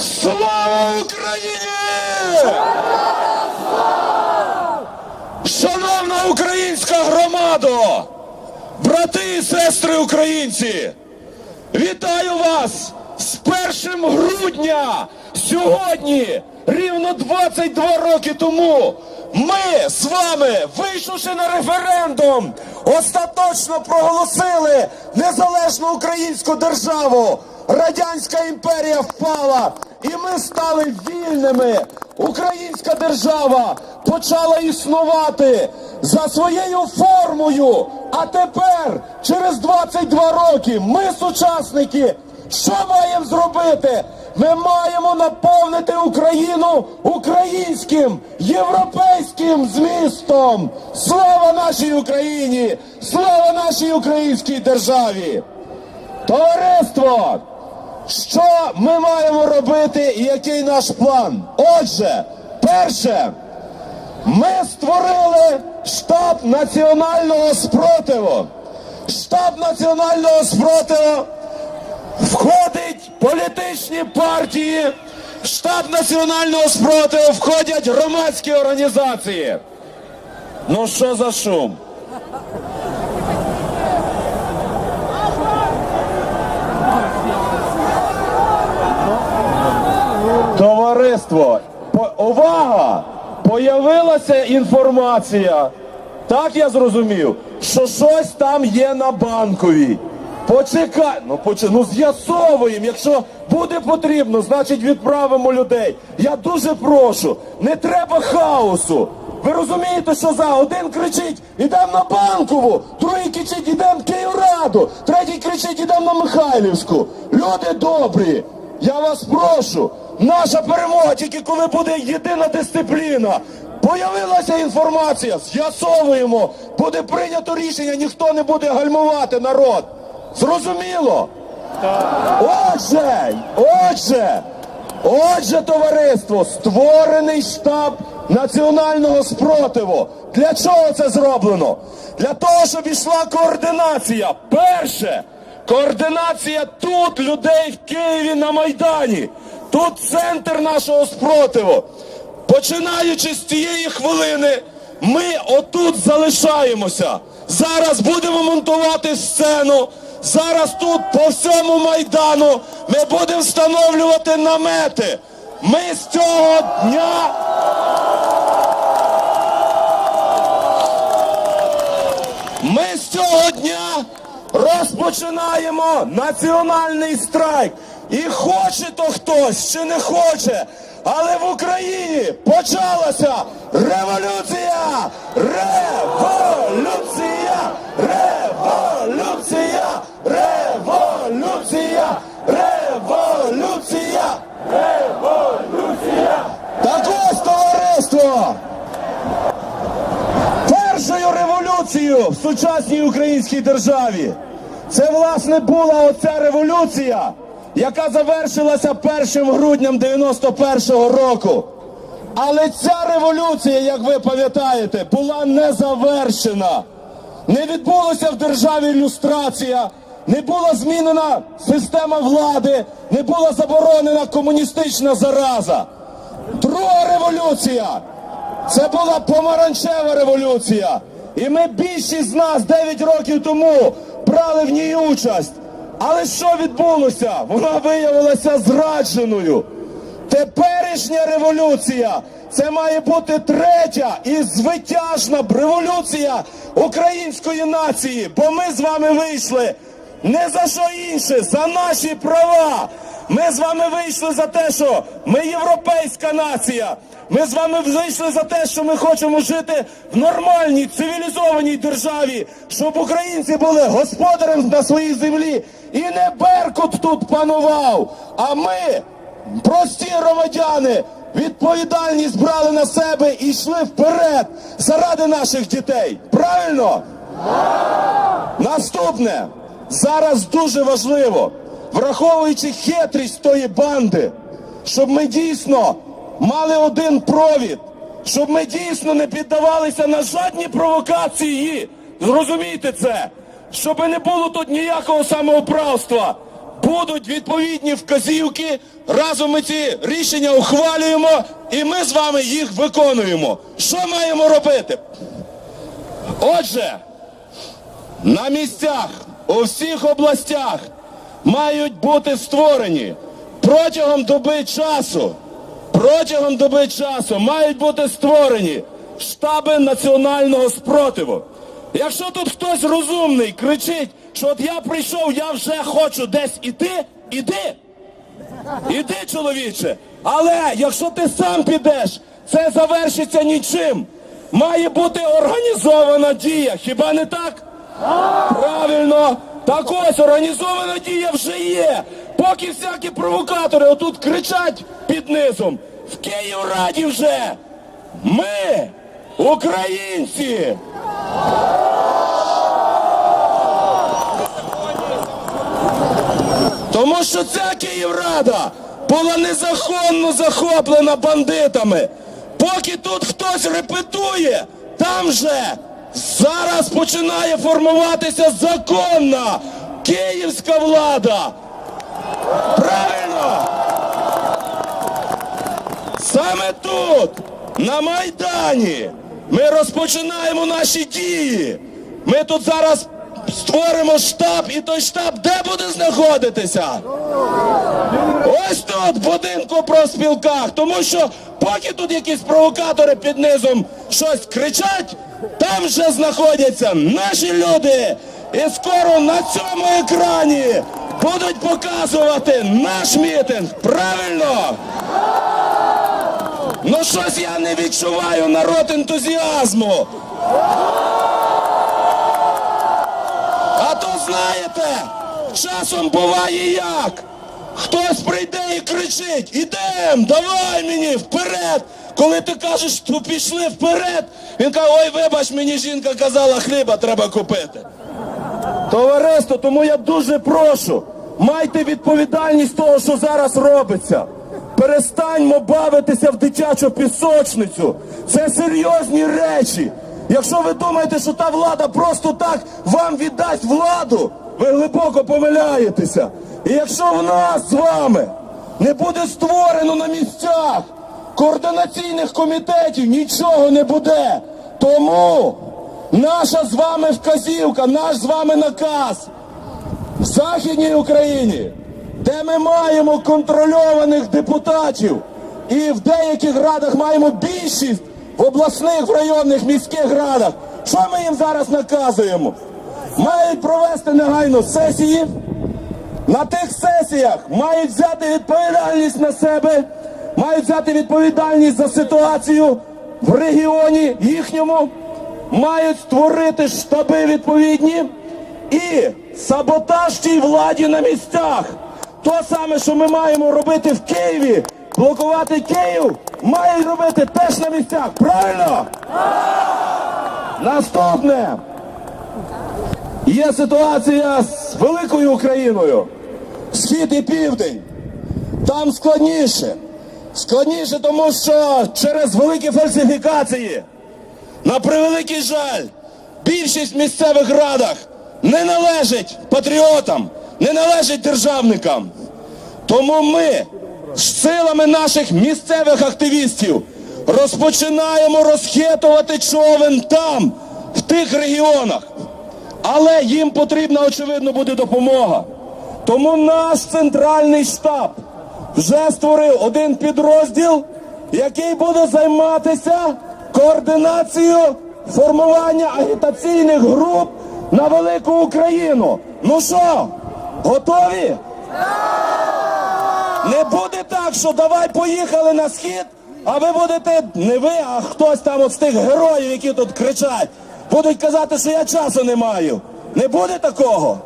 Слава Україні! Шановна українська громада! Брати і сестри українці! Вітаю вас з 1 грудня! Сьогодні, рівно 22 роки тому, ми з вами, вийшовши на референдум, остаточно проголосили незалежну українську державу. Радянська імперія впала, і ми стали вільними. Українська держава почала існувати за своєю формою. А тепер, через 22 роки, ми, сучасники, що маємо зробити? Ми маємо наповнити Україну українським європейським змістом. Слава нашій Україні! Слава нашій українській державі! Товариство! Що ми маємо робити і який наш план? Отже, перше, ми створили штаб національного спротиву. Штаб національного спротиву входить політичні партії. Штаб національного спротиву входять громадські організації. Ну що за шум? Товариство, по- увага! Появилася інформація. Так я зрозумів, що щось там є на банковій. Почекай, ну поче, ну з'ясовуємо. Якщо буде потрібно, значить відправимо людей. Я дуже прошу, не треба хаосу. Ви розумієте, що за один кричить, ідемо на банкову, другий кричить, ідемо в Київраду, третій кричить, ідемо на Михайлівську. Люди добрі, я вас прошу, наша перемога тільки коли буде єдина дисципліна. Появилася інформація, з'ясовуємо, буде прийнято рішення, ніхто не буде гальмувати народ. Зрозуміло? Отже, отже, отже, товариство, створений штаб національного спротиву. Для чого це зроблено? Для того, щоб ішла координація. Перше, координація тут людей в Києві на Майдані. Тут центр нашого спротиву. Починаючи з цієї хвилини, ми отут залишаємося. Зараз будемо монтувати сцену. Зараз тут по всьому майдану ми будемо встановлювати намети. Ми з цього дня. Ми з цього дня розпочинаємо національний страйк. І хоче то хтось чи не хоче, але в Україні почалася революція! Революція! Революція! Революція! Революція! Революція! Так ось товариство! Першою революцією в сучасній українській державі це власне була оця революція, яка завершилася 1 грудням 91-го року. Але ця революція, як ви пам'ятаєте, була не завершена. Не відбулася в державі люстрація, не була змінена система влади, не була заборонена комуністична зараза. Друга революція це була помаранчева революція. І ми більшість з нас 9 років тому брали в ній участь. Але що відбулося? Вона виявилася зрадженою. Теперішня революція це має бути третя і звитяжна революція української нації. Бо ми з вами вийшли не за що інше, за наші права. Ми з вами вийшли за те, що ми європейська нація. Ми з вами вийшли за те, що ми хочемо жити в нормальній цивілізованій державі, щоб українці були господарем на своїй землі і не Беркут тут панував. А ми, прості громадяни, відповідальність брали на себе і йшли вперед заради наших дітей. Правильно? Наступне зараз дуже важливо, враховуючи хитрість тої банди, щоб ми дійсно мали один провід, щоб ми дійсно не піддавалися на жодні провокації. Зрозумійте це, щоб не було тут ніякого самоуправства. будуть відповідні вказівки. Разом ми ці рішення ухвалюємо, і ми з вами їх виконуємо. Що маємо робити? Отже, на місцях у всіх областях мають бути створені протягом доби часу. Протягом доби часу мають бути створені штаби національного спротиву. Якщо тут хтось розумний кричить, що от я прийшов, я вже хочу десь іти, іди. Іди, чоловіче. Але якщо ти сам підеш, це завершиться нічим. Має бути організована дія. Хіба не так? Правильно. Так ось організована дія вже є. Поки всякі провокатори отут кричать під низом. В Київраді вже. Ми, українці. Тому що ця Київрада була незаконно захоплена бандитами. Поки тут хтось репетує, там же зараз починає формуватися законна київська влада. Правильно? Саме тут, на Майдані, ми розпочинаємо наші дії. Ми тут зараз створимо штаб, і той штаб де буде знаходитися? Ось тут, будинку про спілках. Тому що поки тут якісь провокатори під низом щось кричать, там вже знаходяться наші люди. І скоро на цьому екрані будуть показувати наш мітинг. Правильно? Ну щось я не відчуваю народ ентузіазму. А то знаєте, часом буває як. Хтось прийде і кричить: ідем, давай мені вперед. Коли ти кажеш, то пішли вперед, він каже, ой, вибач, мені жінка казала, хліба треба купити. Товариство, тому я дуже прошу, майте відповідальність того, що зараз робиться. Перестаньмо бавитися в дитячу пісочницю. Це серйозні речі. Якщо ви думаєте, що та влада просто так вам віддасть владу, ви глибоко помиляєтеся. І якщо в нас з вами не буде створено на місцях координаційних комітетів, нічого не буде. Тому наша з вами вказівка, наш з вами наказ в Західній Україні, де ми маємо контрольованих депутатів, і в деяких радах маємо більшість в обласних, в районних, міських радах. Що ми їм зараз наказуємо? Мають провести негайно сесії. На тих сесіях мають взяти відповідальність на себе, мають взяти відповідальність за ситуацію в регіоні їхньому, мають створити штаби відповідні і саботаж тій владі на місцях. То саме, що ми маємо робити в Києві, блокувати Київ, мають робити теж на місцях. Правильно? Наступне. Є ситуація з великою Україною. Схід і південь. Там складніше. Складніше, тому що через великі фальсифікації, на превеликий жаль, більшість місцевих радах не належить патріотам, не належить державникам. Тому ми з силами наших місцевих активістів розпочинаємо розхитувати човен там, в тих регіонах. Але їм потрібна, очевидно, буде допомога. Тому наш центральний штаб вже створив один підрозділ, який буде займатися координацією формування агітаційних груп на велику Україну. Ну що, готові? Не буде так, що давай поїхали на схід, а ви будете не ви, а хтось там от з тих героїв, які тут кричать, будуть казати, що я часу не маю. Не буде такого?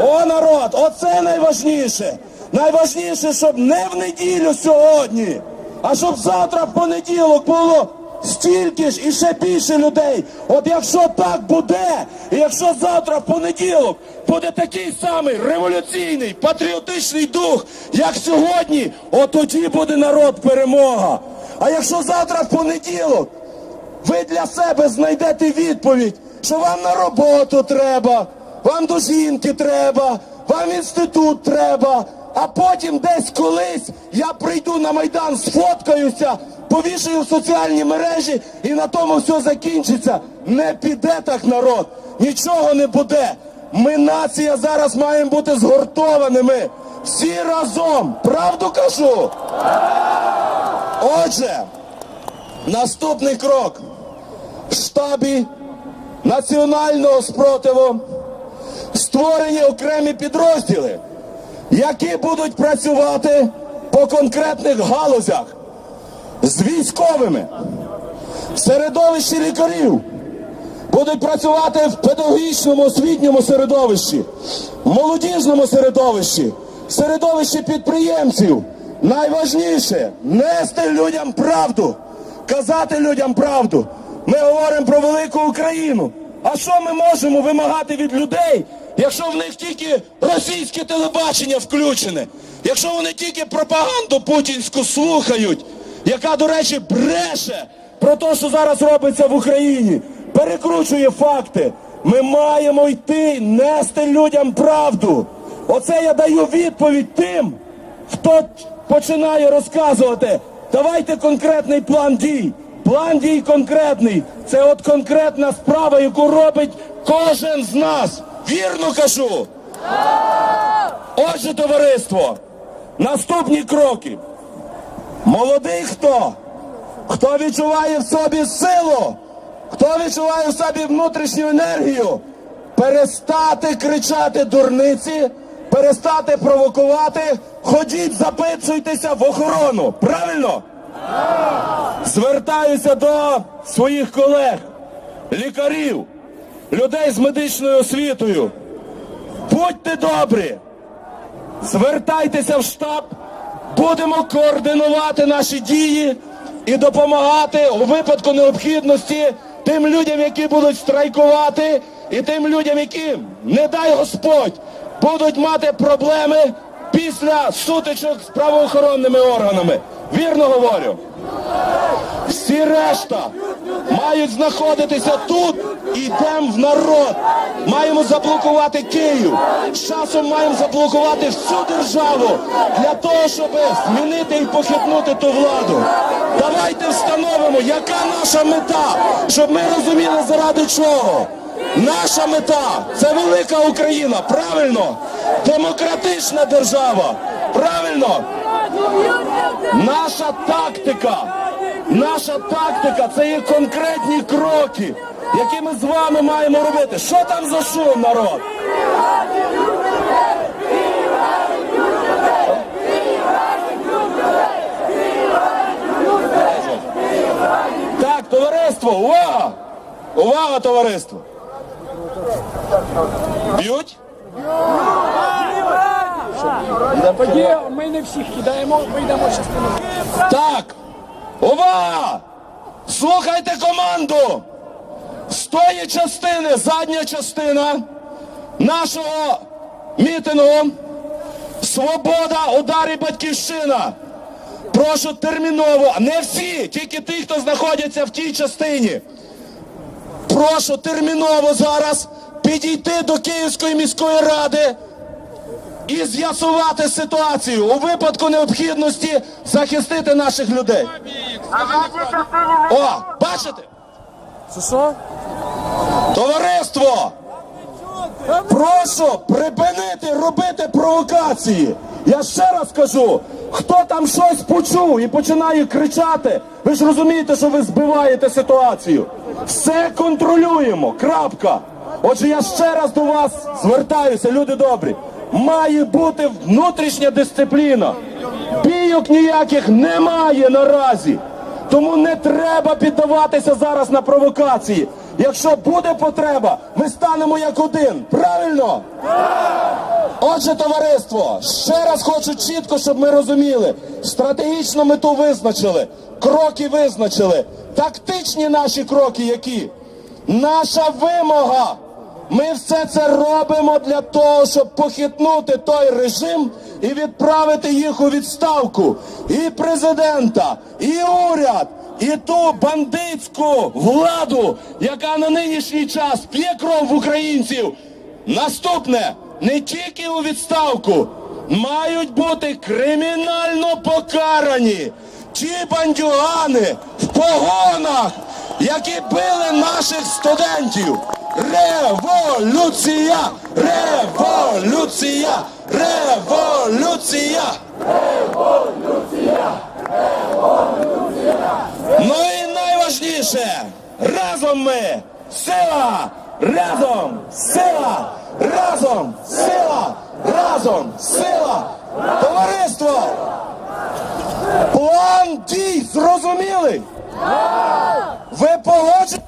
О, народ, оце найважніше. Найважніше, щоб не в неділю сьогодні, а щоб завтра в понеділок було стільки ж і ще більше людей. От якщо так буде, і якщо завтра в понеділок буде такий самий революційний, патріотичний дух, як сьогодні, от тоді буде народ перемога. А якщо завтра в понеділок ви для себе знайдете відповідь, що вам на роботу треба, вам до жінки треба, вам інститут треба, а потім десь колись я прийду на Майдан, сфоткаюся, повішаю в соціальні мережі і на тому все закінчиться. Не піде так народ, нічого не буде. Ми нація зараз маємо бути згуртованими. Всі разом. Правду кажу? Отже, наступний крок в штабі національного спротиву створені окремі підрозділи, які будуть працювати по конкретних галузях з військовими, в середовищі лікарів, будуть працювати в педагогічному освітньому середовищі, молодіжному середовищі, середовищі підприємців. Найважніше нести людям правду, казати людям правду. Ми говоримо про велику Україну. А що ми можемо вимагати від людей, якщо в них тільки російське телебачення включене, якщо вони тільки пропаганду путінську слухають, яка, до речі, бреше про те, що зараз робиться в Україні, перекручує факти. Ми маємо йти нести людям правду. Оце я даю відповідь тим, хто починає розказувати. Давайте конкретний план дій. План дій конкретний. Це от конкретна справа, яку робить кожен з нас. Вірно кажу. Отже, товариство, наступні кроки. Молодий хто? Хто відчуває в собі силу? Хто відчуває в собі внутрішню енергію? Перестати кричати дурниці, перестати провокувати, ходіть, записуйтеся в охорону. Правильно? Звертаюся до своїх колег, лікарів, людей з медичною освітою. Будьте добрі, звертайтеся в штаб, будемо координувати наші дії і допомагати у випадку необхідності тим людям, які будуть страйкувати, і тим людям, які, не дай Господь, будуть мати проблеми після сутичок з правоохоронними органами. Вірно говорю. Всі решта мають знаходитися тут і йдемо в народ. Маємо заблокувати Київ. Часом маємо заблокувати всю державу для того, щоб змінити і похитнути ту владу. Давайте встановимо, яка наша мета, щоб ми розуміли, заради чого. Наша мета це велика Україна, правильно? Демократична держава. Правильно? Наша тактика, наша тактика це є конкретні кроки, які ми з вами маємо робити. Що там за шум, народ? Так, товариство, увага! Увага, товариство! Б'ють? Тоді ми не всіх кидаємо, вийдемо частину. Так, увага! Слухайте команду! З тої частини, задня частина нашого мітингу Свобода, удар і батьківщина. Прошу терміново, не всі, тільки ті, хто знаходяться в тій частині. Прошу терміново зараз підійти до Київської міської ради і з'ясувати ситуацію у випадку необхідності захистити наших людей. О, бачите? Що? Товариство! Прошу припинити робити провокації. Я ще раз кажу, хто там щось почув і починає кричати, ви ж розумієте, що ви збиваєте ситуацію. Все контролюємо. Крапка. Отже, я ще раз до вас звертаюся, люди добрі. Має бути внутрішня дисципліна. Бійок ніяких немає наразі. Тому не треба піддаватися зараз на провокації. Якщо буде потреба, ми станемо як один. Правильно? Отже, товариство, ще раз хочу чітко, щоб ми розуміли. Стратегічну мету визначили, кроки визначили. Тактичні наші кроки які? Наша вимога. Ми все це робимо для того, щоб похитнути той режим і відправити їх у відставку. І президента, і уряд, і ту бандитську владу, яка на нинішній час п'є кров в українців. Наступне не тільки у відставку, мають бути кримінально покарані ті бандюгани в погонах, які били наших студентів. Революція! Революція! Революція! Революція! Революція! Ну і найважніше, разом ми сила! Разом сила! Разом сила! Разом сила! Товариство! План дій зрозумілий? Ви погоджені?